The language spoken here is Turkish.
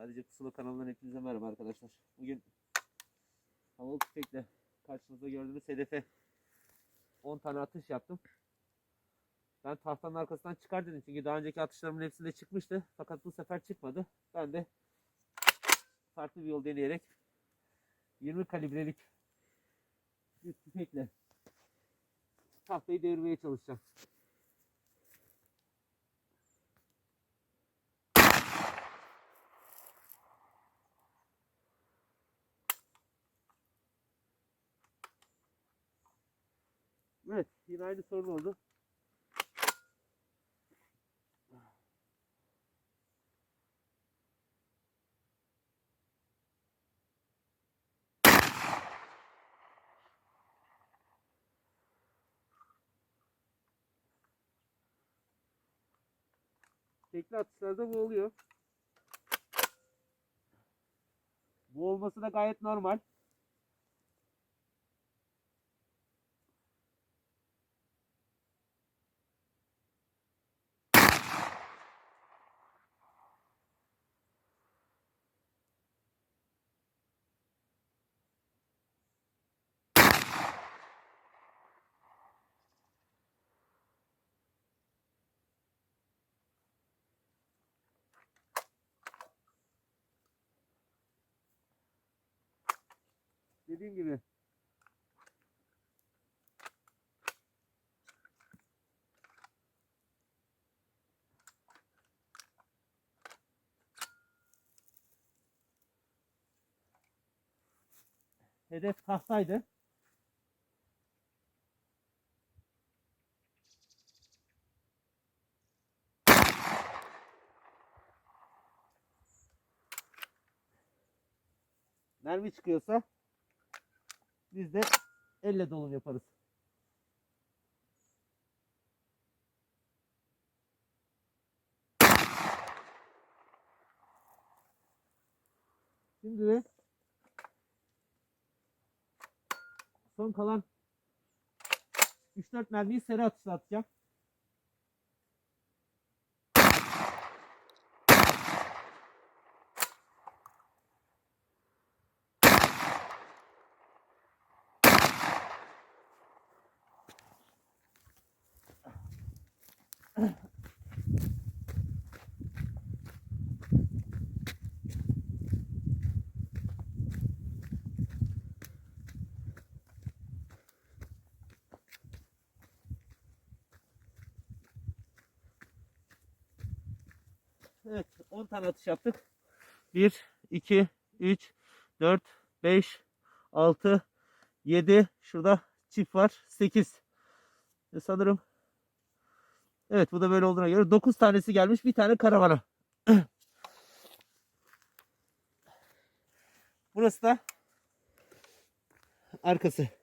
Sadece Pusula kanalından hepinize merhaba arkadaşlar. Bugün havalı tüfekle karşınızda gördüğünüz hedefe 10 tane atış yaptım. Ben tahtanın arkasından çıkar dedim çünkü daha önceki atışlarımın hepsinde çıkmıştı. Fakat bu sefer çıkmadı. Ben de farklı bir yol deneyerek 20 kalibrelik bir tüfekle tahtayı devirmeye çalışacağım. Evet, yine aynı sorun oldu. Tekli atışlarda bu oluyor. Bu olması da gayet normal. Dediğim gibi Hedef tahtaydı. Mermi çıkıyorsa biz de elle dolum yaparız. Şimdi de son kalan 3-4 mermiyi seri atışla atacağım. Evet 10 tane atış yaptık. 1, 2, 3, 4, 5, 6, 7. Şurada çift var. 8. E sanırım. Evet bu da böyle olduğuna göre 9 tanesi gelmiş. Bir tane karavana. Burası da arkası.